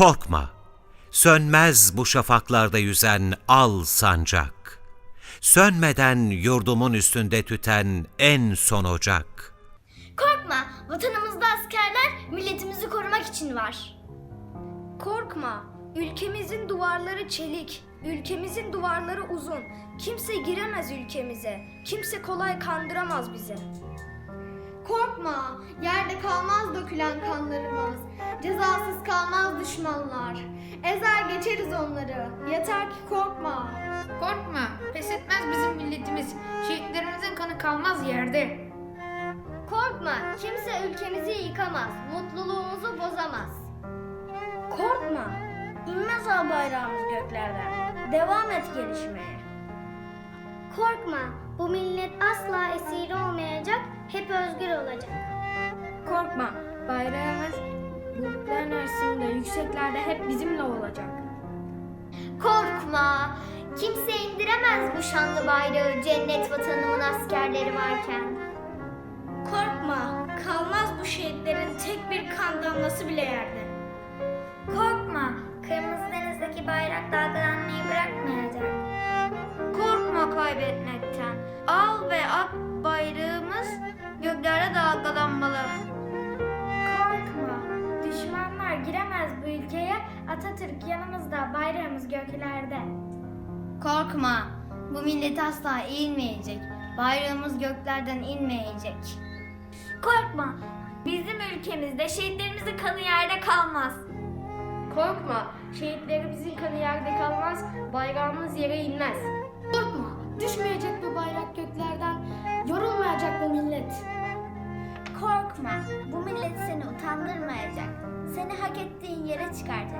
Korkma, sönmez bu şafaklarda yüzen al sancak. Sönmeden yurdumun üstünde tüten en son ocak. Korkma, vatanımızda askerler milletimizi korumak için var. Korkma, ülkemizin duvarları çelik, ülkemizin duvarları uzun. Kimse giremez ülkemize, kimse kolay kandıramaz bizi. Korkma, yerde kalmaz dökülen kanlarımız. Cezasız kalmaz düşmanlar. Ezer geçeriz onları. Yeter ki korkma. Korkma, pes etmez bizim milletimiz. Şehitlerimizin kanı kalmaz yerde. Korkma, kimse ülkemizi yıkamaz, mutluluğumuzu bozamaz. Korkma, inmez al bayrağımız göklerden. Devam et gelişmeye. Korkma, bu millet asla esir olmayacak, hep özgür olacak. Korkma, bayrağımız yükseklerde hep bizimle olacak. Korkma, kimse indiremez bu şanlı bayrağı cennet vatanımın askerleri varken. Korkma, kalmaz bu şehitlerin tek bir kan damlası bile yerde. Korkma, kırmızı denizdeki bayrak dalgalanmayı bırakmayacak. Korkma kaybetmekten. Al ve ak bayrağımız göklerde dalgalanmalı. Giremez bu ülkeye, Atatürk yanımızda, bayrağımız göklerde. Korkma, bu millet asla eğilmeyecek. Bayrağımız göklerden inmeyecek. Korkma, bizim ülkemizde şehitlerimizin kanı yerde kalmaz. Korkma, şehitlerimizin kanı yerde kalmaz, bayrağımız yere inmez. Korkma, düşmeyecek bu bayrak göklerden, yorulmayacak bu millet. Korkma, yere çıkartacak.